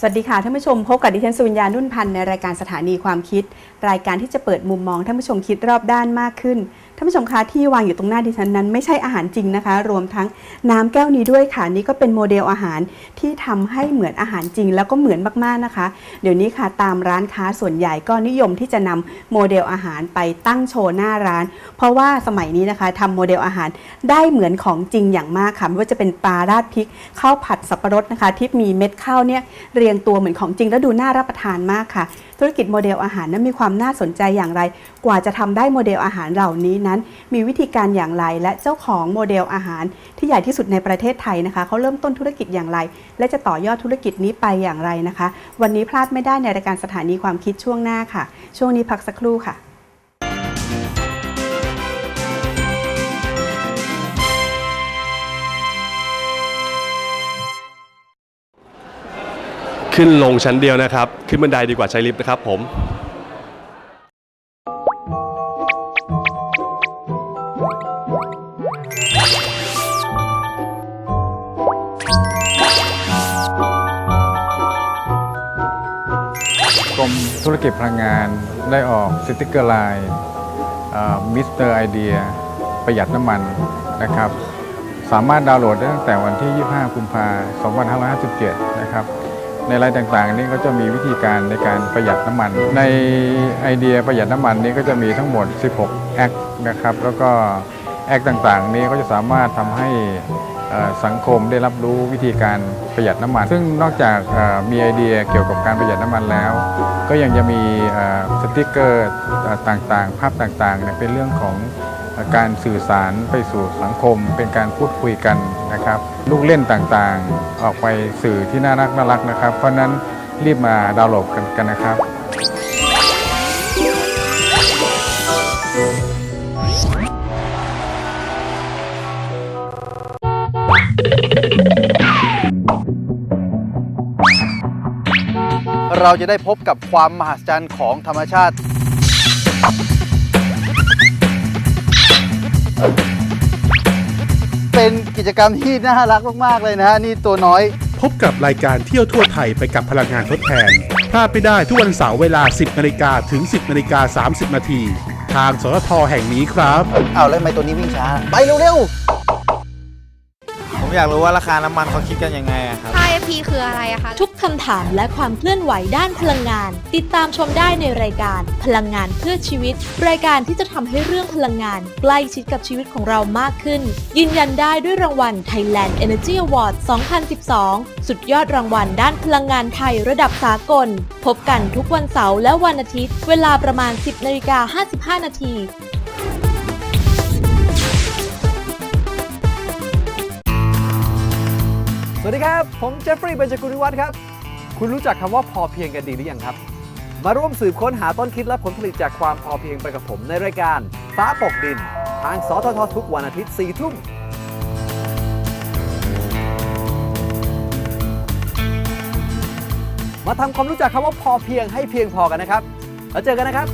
สวัสดีค่ะท่านผู้ชมพบกับดิฉันสุวิญญา นุ่นพันธ์ในรายการสถานีความคิด รายการที่จะเปิดมุมมองท่านผู้ชมคิดรอบด้านมากขึ้น ท่านผู้ชมคะที่วางอยู่ตรงหน้าดิฉันนั้น ไม่ใช่อาหารจริงนะคะ รวมทั้งน้ำแก้วนี้ด้วยค่ะนี่ก็เป็นโมเดลอาหารที่ทำให้เหมือนอาหารจริง แล้วก็เหมือนมากๆนะคะ เดี๋ยวนี้ค่ะตามร้านค้าส่วนใหญ่ก็นิยมที่จะนำโมเดลอาหารไปตั้งโชว์หน้าร้าน เพราะว่าสมัยนี้นะคะทำโมเดลอาหารได้เหมือนของจริงอย่างมากค่ะไม่ว่าจะเป็นปลาราดพริกข้าวผัดสับปะรดนะคะ ที่มีเม็ดข้าวเนี่ยเรียงตัวเหมือนของจริงแล้วดูน่ารับประทานมากค่ะธุรกิจโมเดลอาหารนั้นมีความน่าสนใจอย่างไร กว่าจะทำได้โมเดลอาหารเหล่านี้นั้น มีวิธีการอย่างไร และเจ้าของโมเดลอาหาร ที่ใหญ่ที่สุดในประเทศไทยนะคะเขาเริ่มต้นธุรกิจอย่างไร และจะต่อยอดธุรกิจนี้ไปอย่างไรนะคะ วันนี้พลาดไม่ได้ในรายการสถานีความคิดช่วงหน้าค่ะ ช่วงนี้พักสักครู่ค่ะ ขึ้นลงชั้นเดียวนะครับ ขึ้นบันไดดีกว่าใช้ลิฟต์นะครับผมกรมธุรกิจพลังงานได้ออกสติกเกอร์ไลน์มิสเตอร์ไอเดียประหยัดน้ำมันนะครับ สามารถดาวน์โหลดได้ตั้งแต่วันที่ 25 กุมภาพันธ์ 2557 นะครับ ในรายต่างๆ นี้ก็จะมีวิธีการในการประหยัดน้ำมัน ในไอเดียประหยัดน้ำมันนี้ก็จะมีทั้งหมด 16 แอคนะครับ แล้วก็แอคต่างๆ นี้ก็จะสามารถทำให้สังคมได้รับรู้วิธีการประหยัดน้ำมัน ซึ่งนอกจากมีไอเดียเกี่ยวกับการประหยัดน้ำมันแล้ว ก็ยังจะมีสติกเกอร์ต่างๆ ภาพต่างๆเป็นเรื่องของ การสื่อสารไปสู่สังคม เป็นการพูดคุยกันนะครับ ลูกเล่นต่างๆ ออกไปสื่อที่น่ารักน่ารักนะครับ เพราะนั้นรีบมาดาวน์โหลดกันกันนะครับเราจะได้พบกับความมหัศจรรย์ของธรรมชาติ เป็นกิจกรรมที่น่ารักมากๆเลยนะฮะนี่ตัวน้อย พบกับรายการเที่ยวทั่วไทยไปกับพลังงานทดแทนพลาดไม่ได้ทุกวันเสาร์เวลา 10นาฬิกาถึง 10นาฬิกา30นาทีทางสททแห่งนี้ครับเอาแล้วทำไมตัวนี้วิ่งช้า ไปเร็วผมอยากรู้ว่าราคาน้ำมันเขาคิดกันยังไงอะครับ5 p คืออะไรอะคะ ทุกคำถามและความเคลื่อนไหวด้านพลังงาน ติดตามชมได้ในรายการพลังงานเพื่อชีวิต รายการที่จะทำให้เรื่องพลังงาน ใกล้ชิดกับชีวิตของเรามากขึ้น ยืนยันได้ด้วยรางวัล Thailand Energy Award 2012 สุดยอดรางวัลด้านพลังงานไทยระดับสากล พบกันทุกวันเสาร์และวันอาทิตย์ เวลาประมาณ 10นาฬิกา55นาที สวัสดีครับ ผมเจฟฟรีย์เบญจกุลวิวัฒน์ครับ คุณรู้จักคำว่าพอเพียงกันดีหรือยังครับ มาร่วมสืบค้นหาต้นคิดและผลผลิตจากความพอเพียงไปกับผมในรายการฟ้าปกดิน ทางสทททุกวันอาทิตย์4ทุ่มมาทำความรู้จักคำว่าพอเพียงให้เพียงพอกันนะครับ แล้วเจอกันนะครับ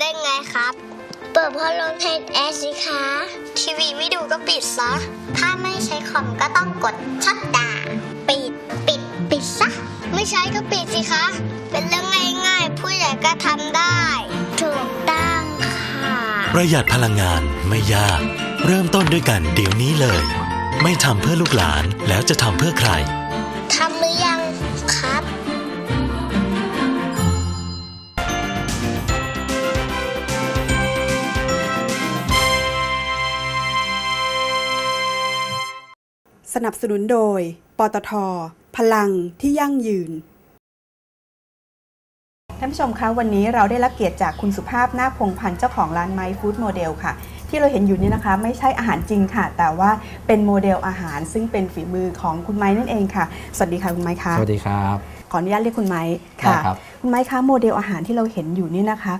ได้ไงครับ เปิดพัดลมเทนแอร์สิคะ ทีวีไม่ดูก็ปิดซะ ถ้าไม่ใช้คอมก็ต้องกดชัดดาวน์ปิด ปิด ปิดซะ ไม่ใช้ก็ปิดสิคะ เป็นเรื่องง่ายๆ ผู้ใหญ่ก็ทำได้ ถูกต้องค่ะ ประหยัดพลังงานไม่ยาก เริ่มต้นด้วยกันเดี๋ยวนี้เลย ไม่ทำเพื่อลูกหลานแล้วจะทำเพื่อใคร ทำหรือยัง นับสนุนโดย ปตท พลังที่ยั่งยืน ท่านผู้ชมคะวันนี้เราได้รับเกียรติจากคุณสุภาพนาคพงพันธ์เจ้าของร้านไม้ฟู้ดโมเดลค่ะ ที่เราเห็นอยู่นี้นะคะไม่ใช่อาหารจริงค่ะ แต่ว่าเป็นโมเดลอาหารซึ่งเป็นฝีมือของคุณไม้นั่นเองค่ะ สวัสดีค่ะคุณไม้คะสวัสดีครับ ขออนุญาตเรียกคุณไม้ค่ะได้ครับคุณไม้คะโมเดลอาหารที่เราเห็นอยู่นี่นะคะ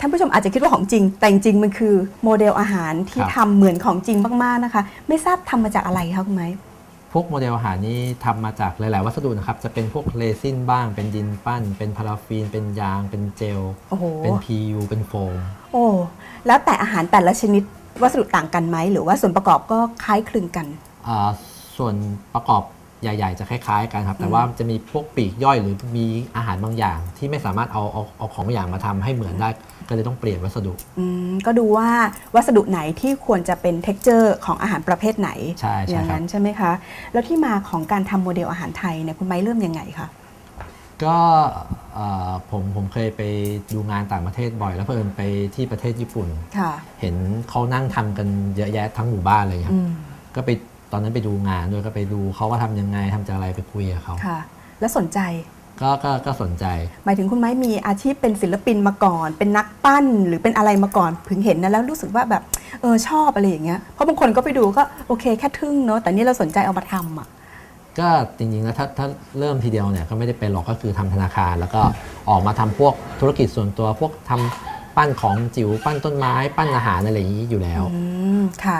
ท่านผู้ชมอาจจะคิดว่าของจริง แต่จริงๆมันคือโมเดลอาหารที่ทำเหมือนของจริงมากๆนะคะ ไม่ทราบทำมาจากอะไรคะคุณไม้ พวกโมเดลอาหารนี้ทำมาจากหลาย ๆ วัสดุนะครับ จะเป็นพวกเรซินบ้าง เป็นดินปั้น เป็นพาราฟีน เป็นยาง เป็นเจล โอ้โห เป็น PU เป็นโฟม โอ้แล้วแต่อาหารแต่ละชนิดวัสดุต่างกันไหมหรือว่าส่วนประกอบก็คล้ายคลึงกัน อ่าส่วนประกอบ ใหญ่ๆ จะคล้ายๆ กันครับ แต่ว่าจะมีพวกปีกย่อยหรือมีอาหารบางอย่าง ที่ไม่สามารถเอาเอาเอาของบางอย่างมาทำให้เหมือนได้ก็เลยต้องเปลี่ยนวัสดุอืมก็ดูว่าวัสดุไหนที่ควรจะเป็น t e x t อร์ของอาหารประเภทไหนใช่ใช่อย่างครับนั้นใช่ไหมคะ แล้วที่มาของการทำโมเดลอาหารไทยเนี่ยคุณไม้เริ่มยังไงคะก็เอ่อผมผมเคยไปดูงานต่างประเทศบ่อย แล้วเพิ่นไปที่ประเทศญี่ปุ่นค่ะเห็นเขานั่งทำกันเยอะแยะทั้งหมู่บ้านเลยครับอืมก็ไป ตอนนั้นไปดูงานด้วยก็ไปดูเขาว่าทำยังไงทำจากอะไรไปคุยกับเขาค่ะ แล้วสนใจก็ก็ก็สนใจ หมายถึงคุณไม้มีอาชีพเป็นศิลปินมาก่อน เป็นนักปั้นหรือเป็นอะไรมาก่อนถึงเห็นนะแล้วรู้สึกว่าแบบเออชอบอะไรอย่างเงี้ยเพราะบางคนก็ไปดูก็โอเคแค่ทึ่งเนอะแต่นี่เราสนใจเอามาทำอะก็จริงๆแล้วถ้าถ้าเริ่มทีเดียวเนี่ยก็ไม่ได้เป็นหรอกก็คือทำธนาคาร แล้วก็ออกมาทำพวกธุรกิจส่วนตัวพวกทำปั้นของจิ๋วปั้นต้นไม้ ปั้นอาหารอะไรอย่างนี้อยู่แล้วอืมค่ะ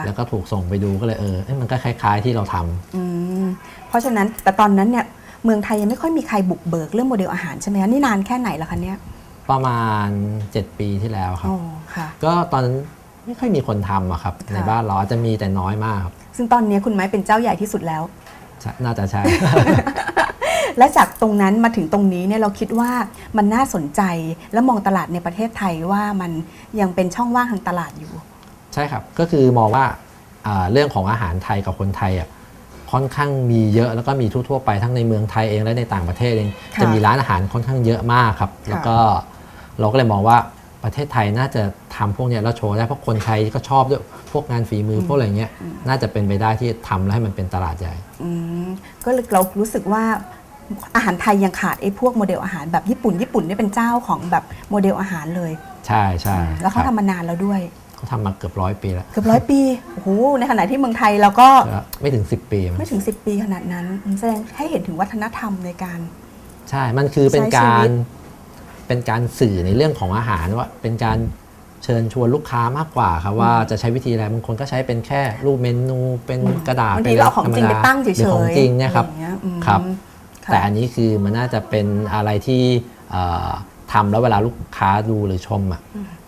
แล้วก็ถูกส่งไปดูก็เลยเออเอ้ยมันก็คล้าย ๆ ที่เราทำอืมเพราะฉะนั้นแต่ตอนนั้นเนี่ยเมืองไทยยังไม่ค่อยมีใครบุกเบิกเรื่องโมเดลอาหารใช่ไหมคะนี่นานแค่ไหนแล้วคะเนี่ยประมาณ 7 ปีที่แล้วครับอ๋อค่ะก็ตอนนั้นไม่ค่อยมีคนทำอะครับค่ะในบ้านเราอาจจะมีแต่น้อยมากครับ ซึ่งตอนนี้คุณไม้เป็นเจ้าใหญ่ที่สุดแล้วใช่น่าจะใช่ และจากตรงนั้นมาถึงตรงนี้เนี่ยเราคิดว่ามันน่าสนใจและมองตลาดในประเทศไทยว่ามันยังเป็นช่องว่างทางตลาดอยู่ ใช่ครับ ก็คือมองว่าอ่าเรื่องของอาหารไทยกับคนไทยอะค่อนข้างมีเยอะแล้วก็มีทั่วๆไปทั้งในเมืองไทยเองและในต่างประเทศเองค่ะจะมีร้านอาหารค่อนข้างเยอะมากครับ แล้วก็เราก็เลยมองว่าประเทศไทยน่าจะทำพวกเนี้ยแล้วโชว์ได้เพราะคนไทยก็ชอบด้วยพวกงานฝีมืออพวกอะไรเงี้ยน่าจะเป็นไปได้ที่ทำแล้วให้มันเป็นตลาดใหญ่อืมก็เลยเรารู้สึกว่าอาหารไทยยังขาดไอ้พวกโมเดลอาหารแบบญี่ปุ่นญี่ปุ่นเนี่ยเป็นเจ้าของแบบโมเดลอาหารเลย ใช่ใช่แล้วเขาครับทำมานานแล้วด้วย เขาทำมาเกือบร้อยปีแล้วเกือบร้อยปีโอ้โหในขณะที่เมืองไทยเราก็ก็ไม่ถึง 10 ปีมั้งไม่ถึง 10 ปีขนาดนั้นแสดงให้เห็นถึงวัฒนธรรมในการ ใช่ มันคือเป็นใช้ชีกาวิรตเป็นการสื่อในเรื่องของอาหารว่าเป็นการเชิญชวนลูกค้ามากกว่าครับว่าจะใช้วิธีอะไรบางคนก็ใช้เป็นแค่รูปเมนูเป็นกระดาษบางป็ทีนเราเอาของจริงไปตั้งเฉยหรือของๆจริงเนี่ยครับอะไอย่างงี้อืมครับค่ะแต่อันนี้คือมันน่าจะเป็นอะไรที่เอ่อ ทำแล้วเวลาลูกค้าดูหรือชมอะ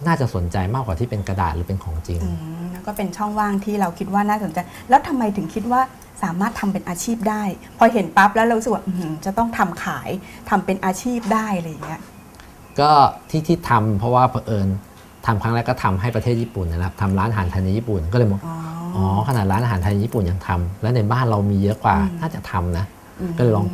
น่าจะสนใจมากกว่าที่เป็นกระดาษหรือเป็นของจริงอืมแล้วก็เป็นช่องว่างที่เราคิดว่าน่าสนใจ แล้วทำไมถึงคิดว่าสามารถทำเป็นอาชีพได้ พอเห็นปั๊บแล้วเรารู้สึกว่าอื้อหือจะต้องทำขายทำเป็นอาชีพได้อะไรอย่างเงี้ยก็ที่ที่ทำเพราะว่าเผอิญทำครั้งแรกก็ทำให้ประเทศญี่ปุ่นนะครับทำร้านอาหารไทยในญี่ปุ่นก็เลยมองอ๋ออ๋อขนาดร้านอาหารไทยญี่ปุ่นยังทำแล้วในบ้านเรามีเยอะกว่าน่าจะทำนะ ก็เลยลอง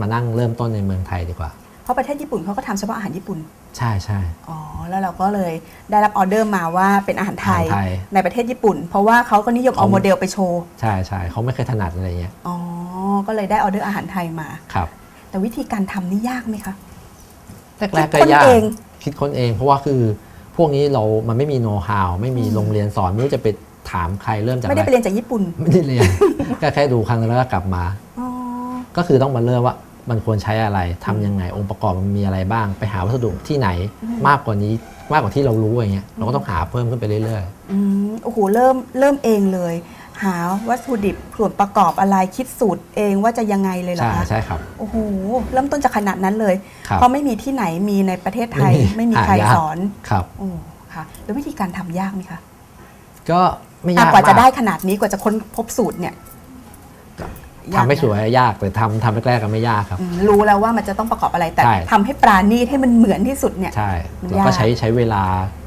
มานั่งเริ่มต้นในเมืองไทยดีกว่าเพ ราะประเทศญี่ปุ่นเขาก็ทำเฉพาะอาหารญี่ปุ่น ใช่ใช่อ๋อ แล้วเราก็เลยได้รับออเดอร์มาว่าเป็นอาหารไทยอาหารไทยในประเทศญี่ปุ่น เพราะว่าเขาก็นิยมเอาเขาโมเดลไปโชว์ ใช่ใช่เขาไม่เคยถนัดอะไรเงี้ย อ๋อ ก็เลยได้ออเดอร์อาหารไทยมา ครับ แต่วิธีการทำนี่ยากไหมคะแรกๆก็คิดค้นยากเองคิดค้นเอง เพราะว่าคือพวกนี้เรา มันไม่มีโน้ตฮาว ไม่มีโรงเรียนสอน ไม่รู้จะไปถามใครเริ่มจากไม่ได้ไปอะเรียนจากญี่ปุ่น ไม่ได้เรียน ก็แค่ดูครั้งนึงแล้วก็กลับมาอ๋อก็คือต้องมาเริ่มว่า มันควรใช้อะไรทำยังไงองค์ประกอบมันมีอะไรบ้าง ไปหาวัสดุที่ไหนมากกว่านี้มากกว่าที่เรารู้อย่างเงี้ยเราก็ต้องหาเพิ่มขึ้นไปเรื่อยอืมโอ้โหเริ่มเริ่มเองเลย หาวัตถุดิบส่วนประกอบอะไรคิดสูตรเองว่าจะยังไงเลยๆเหรอใช่คะใช่ครับโอ้โหเริ่มต้นจากขนาดนั้นเลยครับเพราะไม่มีที่ไหนมีในประเทศไทย ไม่มีไม่มีใครหายากสอนครับโอ้ค่ะ แล้ววิธีการทำยากไหมคะก็ไม่อะยากกว่าจะมได้ขนาดนี้กว่าจะค้นพบสูตรเนี่ยยาก ทำไม่นะสวยยากแต่ทำทำแรกๆก็ไม่ยากครับอืมรู้แล้วว่ามันจะต้องประกอบอะไรแต่ใช่ทำให้ปราณีตให้มันเหมือนที่สุดเนี่ยใช่มันแล้วก็ยากใช้ใช้เวลา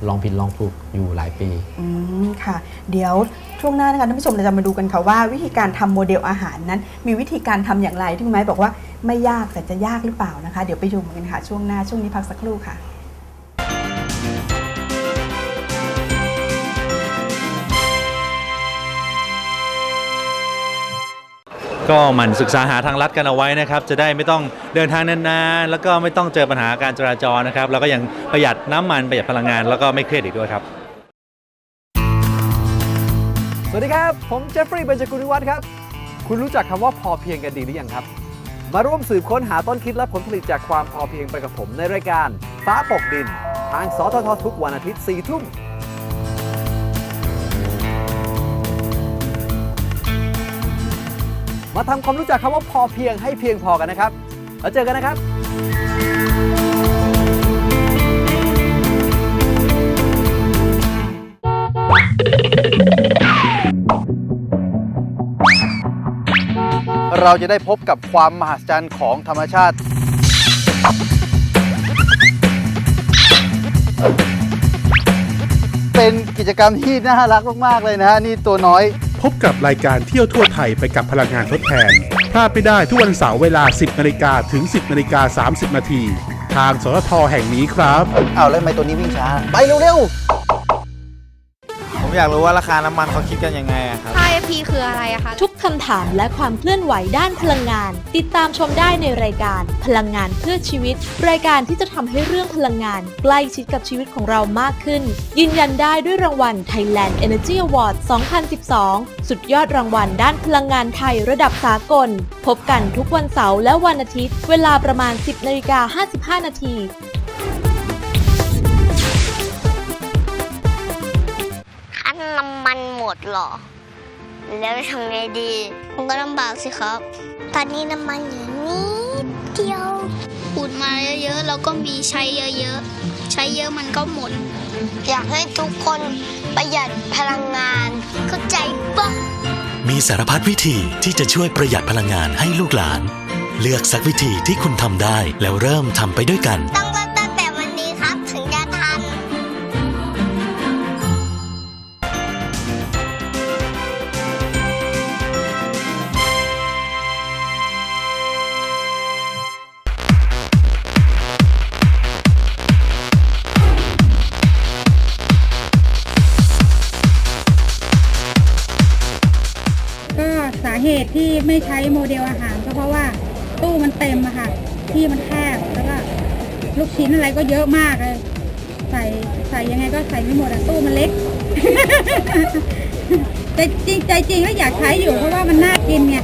ลองผิดลองถูกอยู่หลายปีอืมค่ะ เดี๋ยวช่วงหน้านะคะท่านผู้ชมเราจะมาดูกันค่ะว่า วิธีการทำโมเดลอาหารนั้น มีวิธีการทำอย่างไรที่คุณไม้บอกว่าไม่ยากแต่จะยากหรือเปล่านะคะ เดี๋ยวไปชมกันค่ะช่วงหน้าช่วงนี้พักสักครู่ค่ะ ก็หมันศึกษาหาทางลัดกันเอาไว้นะครับ จะได้ไม่ต้องเดินทางนานๆ แล้วก็ไม่ต้องเจอปัญหาการจราจรนะครับ แล้วก็ยังประหยัดน้ำมันประหยัดพลังงาน แล้วก็ไม่เครียดอีกด้วยครับ สวัสดีครับ ผมเจฟฟรีย์เบญจกุลวิวัฒน์ครับ คุณรู้จักคำว่าพอเพียงกันดีหรือยังครับ มาร่วมสืบค้นหาต้นคิดและผลผลิตจากความพอเพียงไปกับผมในรายการฟ้าปกดิน ทางสทททุกวันอาทิตย์4ทุ่ม มาทำความรู้จักคำว่าพอเพียงให้เพียงพอกันนะครับ แล้วเจอกันนะครับเราจะได้พบกับความมหัศจรรย์ของธรรมชาติ เป็นกิจกรรมที่น่ารักมาก ๆ เลยนะฮะ นี่ตัวน้อย พบกับรายการเที่ยวทั่วไทยไปกับพลังงานทดแทนพลาดไม่ได้ทุกวันเสาร์เวลา 10นาฬิกาถึง 10นาฬิกา30นาทีทางสททแห่งนี้ครับ เอาแล้วทำไมตัวนี้วิ่งช้า ไปเร็วผมอยากรู้ว่าราคาน้ำมันเขาคิดกันยังไงอะครับ คืออะไรอะคะทุกคำถามและความเคลื่อนไหวด้านพลังงาน ติดตามชมได้ในรายการพลังงานเพื่อชีวิต รายการที่จะทำให้เรื่องพลังงาน ใกล้ชิดกับชีวิตของเรามากขึ้น ยืนยันได้ด้วยรางวัล Thailand Energy Award 2012 สุดยอดรางวัลด้านพลังงานไทยระดับสากล พบกันทุกวันเสาร์และวันอาทิตย์ เวลาประมาณ 10นาฬิกา55 นาทีคันน้ำมันหมดเหรอ แล้วทำไงดีมันก็ลำบากสิครับ ตอนนี้น้ำมันอยู่นิดเดียวขุดมาเยอะๆแล้วก็มีใช้เยอะๆ ใช้เยอะมันก็หมด อยากให้ทุกคนประหยัดพลังงานเข้าใจปะมีสารพัดวิธีที่จะช่วยประหยัดพลังงานให้ลูกหลาน เลือกสักวิธีที่คุณทำได้แล้วเริ่มทำไปด้วยกัน ลูกชิ้นอะไรก็เยอะมากเลยใส่ใส่ยังไงก็ใส่ไม่หมดอะตู้มันเล็ก แต่จริงใจจริงแล้วอยากใช้อยู่เพราะว่ามันน่ากินไง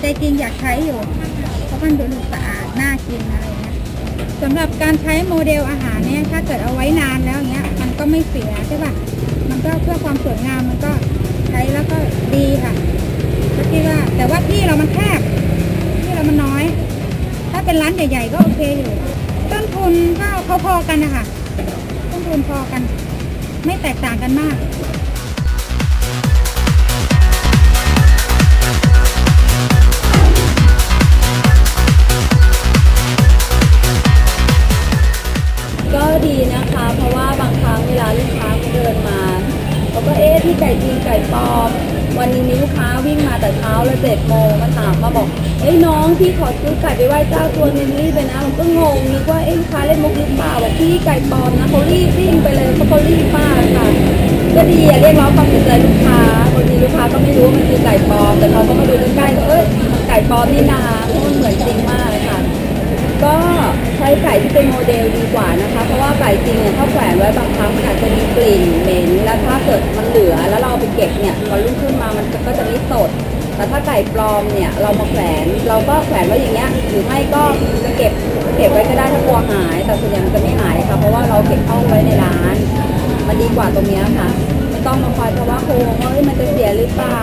ใจจริงอยากใช้อยู่ เพราะมันดูสะอาดน่ากินอะไรเงี้ยสำหรับการใช้โมเดลอาหารเนี่ยถ้าเกิดเอาไว้นานแล้วเงี้ย มันก็ไม่เสียใช่ป่ะมันก็เพื่อความสวยงามมันก็ใช้แล้วก็ดีค่ะก็คิดว่าแต่ว่าที่เรามันแคบที่เรามันน้อย ถ้าเป็นร้านใหญ่ๆก็โอเคอยู่ ต้นทุนก็พอๆกันนะคะต้นทุนพอกัน ไม่แตกต่างกันมาก เขาก็เอ๊ะที่ไก่จริงไก่ปลอมวันนี้มีลูกค้าวิ่งมาแต่เช้าเลยเจ็ดโมงมาถามมาบอกเอ้ยน้องพี่ขอซื้อไก่ไปไหว้เจ้าตัวนึงรีบไปนะผมก็งงนึกว่าเอ้ยลูกค้าเล่นมุกหรือเปล่าบอกพี่ไก่ปลอมนะเขารีบวิ่งไปเลยเพราเขารีบมากค่ะก็ดีอะเรียกร้องความสนใจลูกค้าบางทีลูกค้าก็ไม่รู้ว่ามันคือไก่ปลอมแต่เขาก็มาดูใกล้ๆก็เอ้ยไก่ปลอมนี่นาเพราะมันเหมือนจริง ก็ใช้ไก่ที่เป็นโมเดลดีกว่านะคะ เพราะว่าไก่จริงเนี่ยถ้าแขวนไว้บางครั้งมันอาจจะมีกลิ่นเหม็น แล้วถ้าเกิดมันเหลือแล้วเราไปเก็บเนี่ยพอรุ่งขึ้นมามันก็จะไม่สด แต่ถ้าไก่ปลอมเนี่ยเรามาแขวนเราก็แขวนไว้อย่างเงี้ยหรือไม่ก็จะเก็บเก็บไว้ก็ได้ถ้ากลัวหาย แต่ส่วนใหญ่มันจะไม่หายค่ะเพราะว่าเราเก็บเข้าไว้ในร้าน มันดีกว่าตรงเนี้ยค่ะไม่ต้องมาคอยเพราะว่าโคงว่าเอ้ยมันจะเสียหรือเปล่า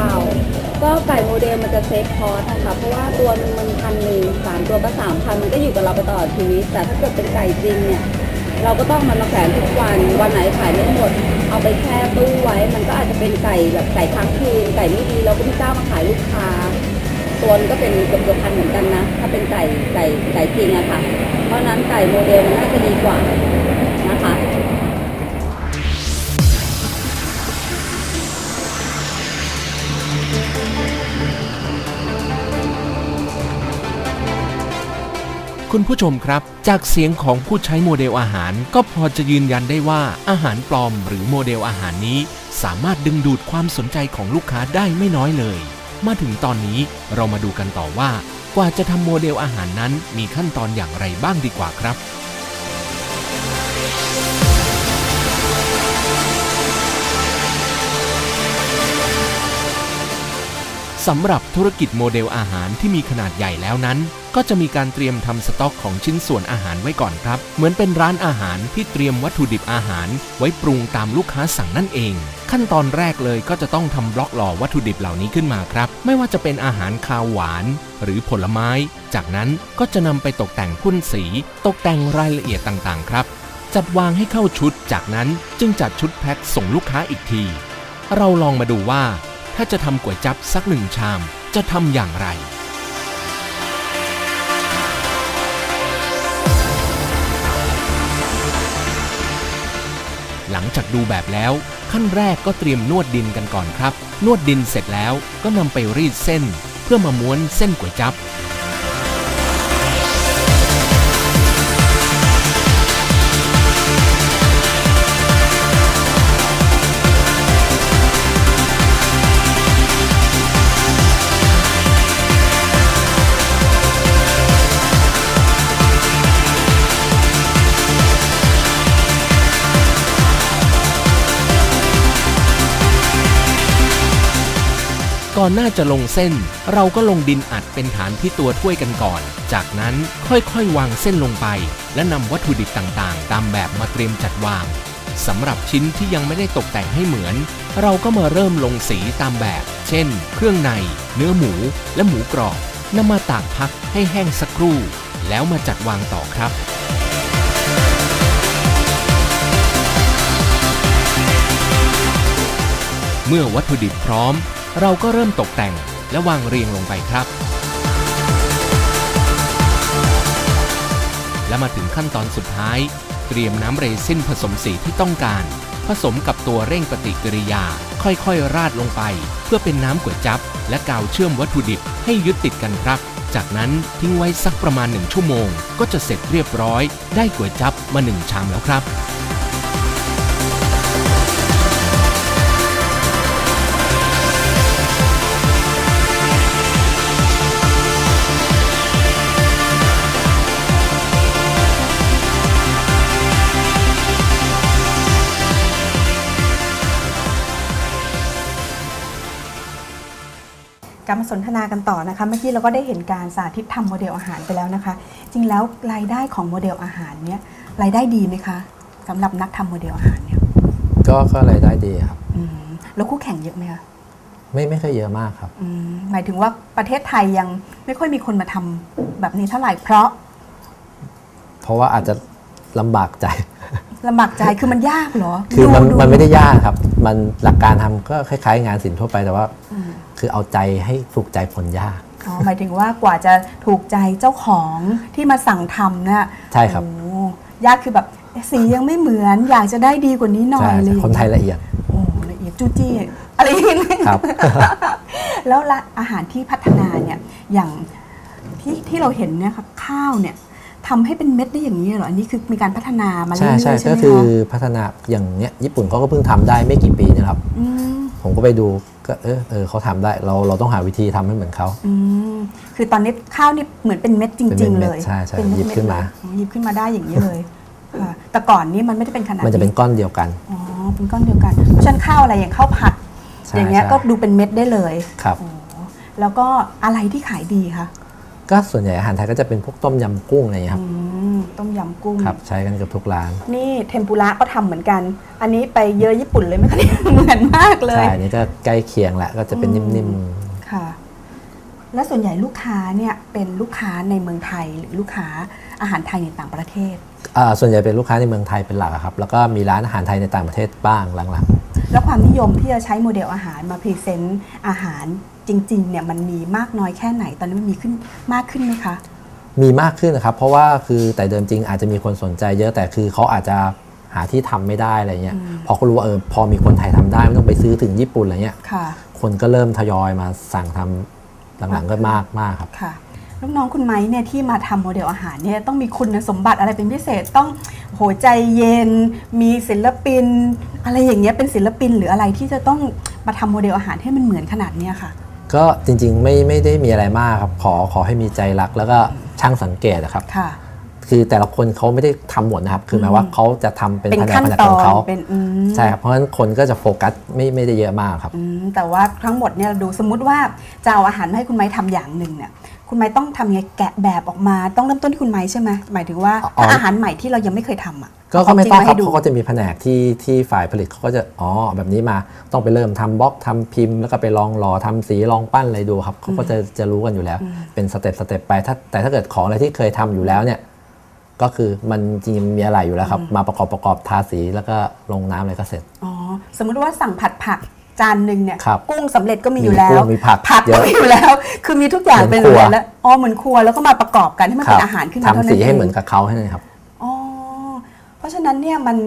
ก็ไก่โมเดลมันจะเซฟคอสนะคะเพราะว่าตัวหนึงมันพันหนึ่งสามตัวก็สามพันมันก็อยู่กับเราไปตลอดชีวิตแต่ถ้าเกิดเป็นไก่จริงเนี่ยเราก็ต้องมันมาแขวนทุกวันวันไหนขายไม่หมด เอาไปแช่ตู้ไว้ มันก็อาจจะเป็นไก่แบบไก่ค้างคืนไก่ไม่ดีเราก็ไม่กล้ามาขายลูกค้าตัวนก็เป็นเกือบเกือบพันเหมือนกันนะ ถ้าเป็นไก่ไก่ไก่จริงอะค่ะ เพราะนั้นไก่โมเดลมันน่าจะดีกว่า คุณผู้ชมครับ จากเสียงของผู้ใช้โมเดลอาหาร ก็พอจะยืนยันได้ว่าอาหารปลอมหรือโมเดลอาหารนี้ สามารถดึงดูดความสนใจของลูกค้าได้ไม่น้อยเลย มาถึงตอนนี้เรามาดูกันต่อว่า กว่าจะทำโมเดลอาหารนั้นมีขั้นตอนอย่างไรบ้างดีกว่าครับ สำหรับธุรกิจโมเดลอาหารที่มีขนาดใหญ่แล้วนั้น ก็จะมีการเตรียมทำสต็อกของชิ้นส่วนอาหารไว้ก่อนครับ เหมือนเป็นร้านอาหารที่เตรียมวัตถุดิบอาหาร ไว้ปรุงตามลูกค้าสั่งนั่นเอง ขั้นตอนแรกเลยก็จะต้องทำบล็อกหล่อวัตถุดิบเหล่านี้ขึ้นมาครับ ไม่ว่าจะเป็นอาหารคาวหวาน หรือผลไม้ จากนั้นก็จะนำไปตกแต่งพ่นสี ตกแต่งรายละเอียดต่างๆ ครับ จัดวางให้เข้าชุด จากนั้นจึงจัดชุดแพ็คส่งลูกค้าอีกที เราลองมาดูว่า ถ้าจะทำก๋วยจั๊บสักหนึ่งชาม จะทำอย่างไร หลังจากดูแบบแล้ว ขั้นแรกก็เตรียมนวดดินกันก่อนครับ นวดดินเสร็จแล้วก็นำไปรีดเส้น เพื่อมาม้วนเส้นก๋วยจั๊บ ก่อนหน้าจะลงเส้น เราก็ลงดินอัดเป็นฐานที่ตัวถ้วยกันก่อน จากนั้นค่อยๆ วางเส้นลงไป และนำวัตถุดิบต่างๆ ตามแบบมาเตรียมจัดวางสำหรับชิ้นที่ยังไม่ได้ตกแต่งให้เหมือน เราก็มาเริ่มลงสีตามแบบ เช่น เครื่องใน เนื้อหมู และหมูกรอบนำมาตากพักให้แห้งสักครู่ แล้วมาจัดวางต่อครับเมื่อวัตถุดิบพร้อม เราก็เริ่มตกแต่งและวางเรียงลงไปครับ และมาถึงขั้นตอนสุดท้าย เตรียมน้ำเรซินผสมสีที่ต้องการ ผสมกับตัวเร่งปฏิกิริยา ค่อยๆ ราดลงไป เพื่อเป็นน้ำก๋วยจับ และกาวเชื่อมวัตถุดิบให้ยึดติดกันครับ จากนั้นทิ้งไว้สักประมาณ1ชั่วโมง ก็จะเสร็จเรียบร้อย ได้ก๋วยจับมา1ชามแล้วครับ กลับมาสนทนากันต่อนะคะ เมื่อกี้เราก็ได้เห็นการสาธิตทำโมเดลอาหารไปแล้วนะคะ จริงแล้วรายได้ของโมเดลอาหารเนี่ยรายได้ดีไหมคะสำหรับนักทำโมเดลอาหารเนี่ยก็ก็รายได้ดีครับอืมแล้วคู่แข่งเยอะไหมคะไม่ไม่ค่อยเยอะมากครับอืมหมายถึงว่าประเทศไทยยังไม่ค่อยมีคนมาทำแบบนี้เท่าไหร่เพราะ เพราะว่าอาจจะลำบากใจ ลำบากใจคือมันยากเหรอคือมันดูมันไม่ได้ยากครับ มันหลักการทำก็คล้ายๆ งานศิลป์ทั่วไปแต่ว่า อืมคือเอาใจให้ถูกใจคนยาก อ๋อหมายถึงว่ากว่าจะถูกใจเจ้าของที่มาสั่งทำเนี่ยใช่ครับ โอ้ยากคือแบบสียังไม่เหมือนอยากจะได้ดีกว่านี้หน่อยใช่เลยคนไทยละเอียดโอ้ละเอียดจู้จี้อะไรอย่างเงี้ย ครับ แล้วละอาหารที่พัฒนาเนี่ยอย่างที่ที่เราเห็นเนี่ยครับข้าวเนี่ย ทำให้เป็นเม็ดได้อย่างนี้เหรอ อันนี้คือมีการพัฒนามาเรื่ใช่อยๆใช่ใช่ไหมก็คือคะพัฒนาอย่างเนี้ยญี่ปุ่นเขาก็เพิ่งทำได้ไม่กี่ปีนะครับมผมก็ไปดูก็เออเออเขาทำได้เราเราต้องหาวิธีทำให้เหมือนเขาอืมคือตอนนี้ข้าวนี่เหมือนเป็นเม็ดจเป็นริงเม็ๆดเลยใช่ใช่เป็เดหยิบขึ้นมาเเลยหยิบขึ้นมาได้อย่างนี้เลยค่ะแต่ก่อนนี้มันไม่ได้เป็นขนาดมันจะเป็นก้อนเดียวกันอ๋อเป็นก้อนเดียวกันเพราะฉะนันข้าวอะไรอย่างข้าวผัดใช่อย่างเงี้ยใช่ก็ดูเป็นเม็ดได้เลยครับแล้วก็อะไรที่ขายดีคะ ก็ส่วนใหญ่อาหารไทยก็จะเป็นพวกต้มยำกุ้งอะไรอย่างเงี้ยครับอืมต้มยำกุ้ง ครับใช้กันเกับทุกร้าน นี่เทมปุระก็ทำเหมือนกัน อันนี้ไปเยอะญี่ปุ่นเลยไหมคะเนี่ย เหมือนมากเลยใช่อันนี่ก็ใกล้เคียงแหละก็จะเป็นอืมนิ่มค่ะ และส่วนใหญ่ลูกค้าเนี่ยเป็นลูกค้าในเมืองไทยหรือลูกค้าอาหารไทยในต่างประเทศ ๆอ่าส่วนใหญ่เป็นลูกค้าในเมืองไทยเป็นหลักอะครับ แล้วก็มีร้านอาหารไทยในต่างประเทศบ้างหลังแล้วความนิยมที่จะใช้โมเดลอาหารมาพรีเซนต์อาหาร จริงๆเนี่ยมันมีมากน้อยแค่ไหน ตอนนี้มันมีขึ้นมากขึ้นไหมคะๆมีมากขึ้นนะครับ เพราะว่าคือแต่เดิมจริงอาจจะมีคนสนใจเยอะแต่คือเขาอาจจะหาที่ทำไม่ได้อะไรเงี้ยอืมพอเขารู้ว่าเออพอมีคนไทยทำได้ไม่ต้องไปซื้อถึงญี่ปุ่นอะไรเงี้ยค่ะคนก็เริ่มทยอยมาสั่งทำหลังๆก็มากมากครับค่ะลูกน้องคุณไม้เนี่ยที่มาทำโมเดลอาหารเนี่ยต้องมีคุณสมบัติอะไรเป็นพิเศษต้องโหใจเย็น มีศิลปิน อะไรอย่างเงี้ยเป็นศิลปินหรืออะไรที่จะต้องมาทำโมเดลอาหารให้มันเหมือนขนาดเนี้ยค่ะ กก็จริงๆไม่ไม่ได้มีอะไรมากครับขอขอให้มีใจรักแล้วก็ช่างสังเกตนะครับ ค่ะ คือแต่ละคนเขาไม่ได้ทำหมดนะครับ คือหมายว่าเขาจะทำเป็นเป็นแผนกขั้นแผนกตขอองนเขาเป็นอืมใช่ครับเพราะฉะนั้นคนก็จะโฟกัสไม่ไม่ได้เยอะมากครับ อืมแต่ว่าทั้งหมดเนี่ยเราดูสมมติว่าจะเอาอาหารมาให้คุณไม้ทำอย่างหนึ่งเนี่ย คุณไม้ต้องทำยังไงแกะแบบออกมา ต้องเริ่มต้นที่คุณไม้ใช่ไหมหมายถึงว่าอ๋อ ถ้าอาหารใหม่ที่เรายังไม่เคยทำอะก็ก็ไม่ต้องเาครับจงาให้ดูเขาก็จะมีแผนกที่ที่ฝ่ายผลิตเขาก็จะอ๋อแบบนี้มาต้องไปเริ่มทำบล็อกทำพิมพ์ แล้วก็ไปลองหล่อทำสีลองปั้นอะไรดูครับเขาก็จะจะรู้กันอยู่แล้วอืมเป็นสเต็ปสเต็ปไปถ้าแต่ถ้าเกิดของอะไรที่เคยทำอยู่แล้วเนี่ยก็คือมันจริงๆมีอะไรอยู่แล้วครับ มาประกอบประกอบทาสีแล้วก็ลงน้ำอะไรก็เสร็จ อ๋อสมมติว่าสั่งผัดผัก จานหนึ่งเนี่ยครับกุ้งสำเร็จก็มีอยู่แล้วมีกุ้งมีผักผักเยก็อะมีอยู่แล้ว คือมีทุกอย่างเหมืเป็อนนครัวแล้วอ๋อเหมือนครัวแล้วก็มาประกอบกันให้มันเป็นอาหารขึ้นมาเท่าทำนั้นสีให้เองเหมือนกับเขาให้เลยครับอ๋อเพราะฉะนั้นเนี่ยมัน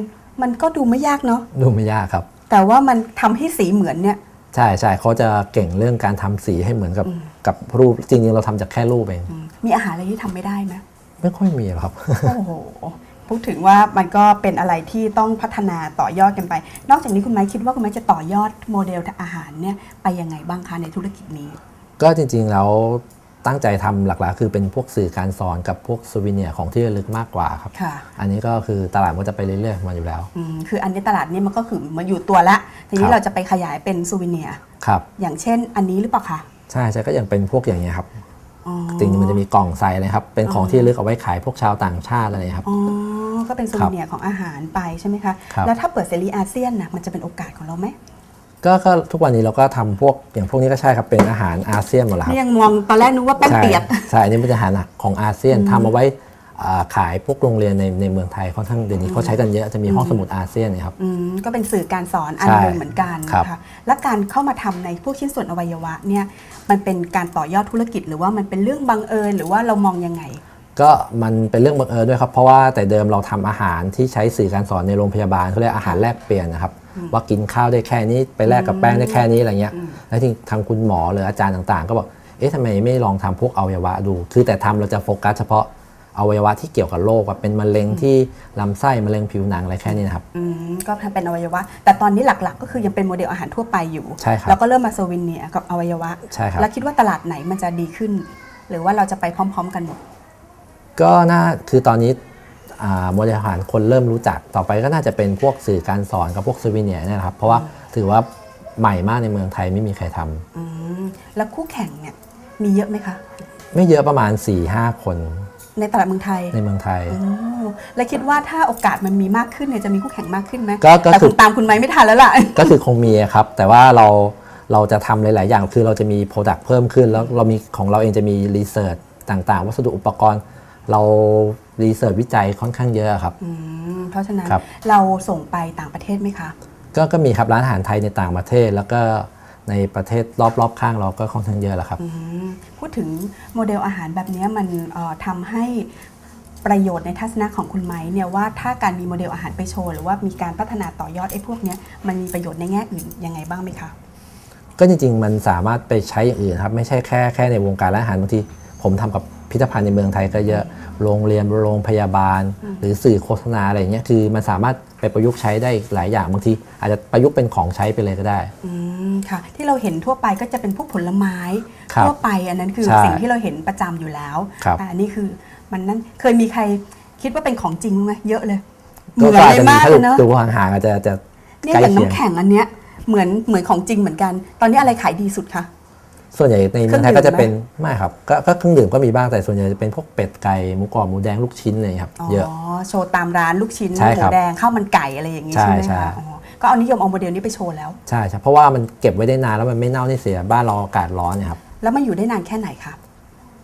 มันก็ดูไม่ยากเนาะดูไม่ยากครับ แต่ว่ามันทำให้สีเหมือนเนี่ย ใช่ใช่เขาจะเก่งเรื่องการทำสีให้เหมือนกับกับรูปจริงๆเราทำจากแค่รูปเองมีอาหารอะไรที่ทำไม่ได้ไหมไม่ค่อยมีหรอกครับโอ้โห พูดถึงว่ามันก็เป็นอะไรที่ต้องพัฒนาต่อยอดกันไป นอกจากนี้คุณไม้คิดว่าคุณไม้จะต่อยอดโมเดลอาหารเนี่ยไปยังไงบ้างคะในธุรกิจนี้ ก็จริงๆแล้วตั้งใจทำหลักๆ คือเป็นพวกสื่อการสอนกับพวกซูวิเนียร์ของที่ระลึกมากกว่าครับค่ะอันนี้ก็คือตลาดมันจะไปเรื่อยๆของมันอยู่แล้วอืมคืออันนี้ตลาดนี้มันก็คือมันอยู่ตัวละ ทีคนี้รับเราจะไปขยายเป็นซูวิเนียร์ครับ อย่างเช่นอันนี้หรือเปล่าคะ ใช่ใช่ก็ยังเป็นพวกอย่างเงี้ยครับอ๋อ จริงๆมันจะมีกล่องใส่เลยครับ เป็นของที่ระลึกเอาไว้ขายพวกชาวต่างชาติอะไรครับอ๋อก็เป็นซูวิเนียร์ของอาหารไปใช่ไหมคะครับแล้วถ้าเปิดเสรีอาเซียนนะมันจะเป็นโอกาสของเราไหมก็ก็ทุกวันนี้เราก็ทำพวกอย่างพวกนี้ก็ใช่ครับเป็นอาหารอาเซียนหมดแล้วครับนี่ยังมองตอนแรกนึกว่าแป้งใช่เปียกใช่อันนี้เป็นอาหารของอาเซียนอืมทำเอาไว้อ่า ขายพวกโรงเรียนในในเมืองไทยค่อนข้างเดี๋ยวนี้เขาใช้กันเยอะจะมีห้องอืมสมุดอาเซียนเนยครับอืมก็เป็นสื่อการสอนอันใช่หนึ่งเหมือนกันครับนะคะและการเข้ามาทำในพวกชิ้นส่วนอวัยวะเนี่ยมันเป็นการต่อยอดธุรกิจ หรือว่ามันเป็นเรื่องบังเอิญหรือว่าเรามองยังไง ก็มันเป็นเรื่องบังเอิญด้วยครับเพราะว่าแต่เดิมเราทำอาหารที่ใช้สื่อการสอนในโรงพยาบาลเขาเรียกอาหารแลกเปลี่ยนนะครับอืมว่ากินข้าวได้แค่นี้ไปแลกกับแป้งได้แค่นี้อะไรเงี้ยอืมแล้วที่ทางคุณหมอหรืออาจารย์ต่างๆ ก็บอกเอ๊ะทำไมไม่ลองทำพวกอวัยวะดู คือแต่ทำเราจะโฟกัสเฉพาะ อวัยวะที่เกี่ยวกับโรคว่าเป็นมะเร็งที่ลำไส้มะเร็งผิวหนังอะไรแค่นี้นะครับอืมก็ทำเป็นอวัยวะ แต่ตอนนี้หลักๆ ก็คือยังเป็นโมเดลอาหารทั่วไปอยู่ใช่ครับแล้วก็เริ่มมาโซวินเนียร์กับอวัยวะใช่ครับแล้วคิดว่าตลาดไหนมันจะดีขึ้น หรือว่าเราจะไปพร้อม ๆ กันหมดก็น่าคือตอนนี้อ่าโมเดลอาหารคนเริ่มรู้จักต่อไปก็น่าจะเป็นพวกสื่อการสอนกับพวกซูวิเนียร์เนี่ยนะครับเพราะว่าถือว่าใหม่มากในเมืองไทยไม่มีใครทำอืมแล้วคู่แข่งเนี่ยมีเยอะไหมคะ ไม่เยอะประมาณ4-5คน ในตลาดเมืองไทยในเมืองไทยโอ้แล้วคิดว่าถ้าโอกาสมันมีมากขึ้นเนี่ยจะมีคู่แข่งมากขึ้นไหมก็ก็แต่คืคุอณตามคุณไม้ไม่ทันแล้วล่ะ ก็คือคงมีครับ แต่ว่าเราเราจะทำหลาย ๆ อย่างคือเราจะมี Product เพิ่มขึ้น แล้วเรามีของเราเองจะมีรีเสิร์ชต่าง ๆ วัสดุอุปกรณ์ เรารีเสิร์ชวิจัยค่อนข้างเยอะครับ อืมเพราะฉะนั้นครับ เราส่งไปต่างประเทศไหมคะ ก็ก็มีครับร้านอาหารไทยในต่างประเทศ แล้วก็ ในประเทศรอบๆ ข้างเราก็ค่อนข้างเยอะแล้วครับอืมพูดถึงโมเดลอาหารแบบเนี้ยมันเอ่อทำให้ประโยชน์ในทัศนะของคุณไม้เนี่ยว่าถ้าการมีโมเดลอาหารไปโชว์ หรือว่ามีการพัฒนาต่อยอดไอ้พวกเนี้ยมันมีประโยชน์ในแง่อื่นยังไงบ้างไหมคะก็จริงๆ มันสามารถไปใช้อย่างอื่นครับ ไม่ใช่แค่แค่ในวงการร้านอาหารบางทีผมทำกับพิพิธภัณฑ์ในเมืองไทยก็เยอะโรงเรียนโรงพยาบาลอืมหรือสื่อโฆษณาอะไรอย่างเงี้ยคือมันสามารถไปประยุกต์ใช้ได้หลายอย่างบางทีอาจจะประยุกต์เป็นของใช้ไปเลยก็ได้อืม ค่ะ ที่เราเห็นทั่วไปก็จะเป็นพวกผลไม้ ครับทั่วไปอันนั้นคือใช่สิ่งที่เราเห็นประจำอยู่แล้วครับอ่าอันนี้คือมันนั้นเคยมีใครคิดว่าเป็นของจริงไหมเยอะเลยเหก็มือนอาจเลยจะมีมากถ้าเลยเนอะดูห่างๆอาจจะจะ เนี่ยใกล้อย่างเคียงน้ำแข็งอันเนี้ยเหมือนเหมือนของจริงเหมือนกัน ตอนนี้อะไรขายดีสุดคะ ส่วนใหญ่ในเมืองไทยเครื่องดื่มก็จะเป็นไม่ครับก็ก็เครื่องดื่มก็มีบ้างแต่ส่วนใหญ่จะเป็นพวกเป็ดไก่หมูกรอบหมูแดงลูกชิ้นอะไรอย่างเงี้ยครับอ๋อเยอะโชว์ตามร้านลูกชิ้นใช่หมูครับแดงข้าวมันไก่อะไรอย่างนี้ใช่ใช่ไหมใช่คะอ๋อก็เอานิยมเอาโมเดลนี้ไปโชว์แล้วใช่ใช่เพราะว่ามันเก็บไว้ได้นานแล้วมันไม่เน่าไม่เสียบ้านเราอากาศร้อนเนี่ยครับแล้วมันอยู่ได้นานแค่ไหนคะ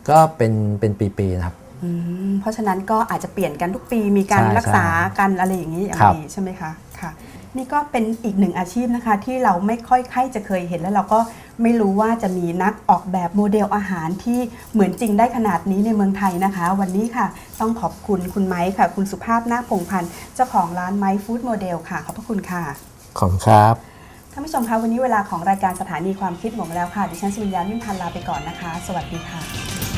ก็เป็นเป็นปีๆนะครับอืมเพราะฉะนั้นก็อาจจะเปลี่ยนกันทุกปีมีการใช่รักษากันอะไรอย่างนี้อย่างครับนี้ใช่ไหมคะค่ะ นี่ก็เป็นอีกหนึ่งอาชีพนะคะ ที่เราไม่ค่อยใครจะเคยเห็นแล้วเราก็ ไม่รู้ว่าจะมีนักออกแบบโมเดลอาหารที่เหมือนจริงได้ขนาดนี้ในเมืองไทยนะคะ วันนี้ค่ะ ต้องขอบคุณคุณไม้ค่ะ คุณสุภาพนาคพงษ์พันธ์เจ้าของร้านไม้ฟู้ดโมเดลค่ะ ขอบพระคุณค่ะ ขอบคุณครับท่านผู้ชมคะวันนี้เวลาของรายการสถานีความคิดหมดแล้วค่ะ ดิฉันสุริยานิ่มพันธ์ลาไปก่อนนะคะ สวัสดีค่ะ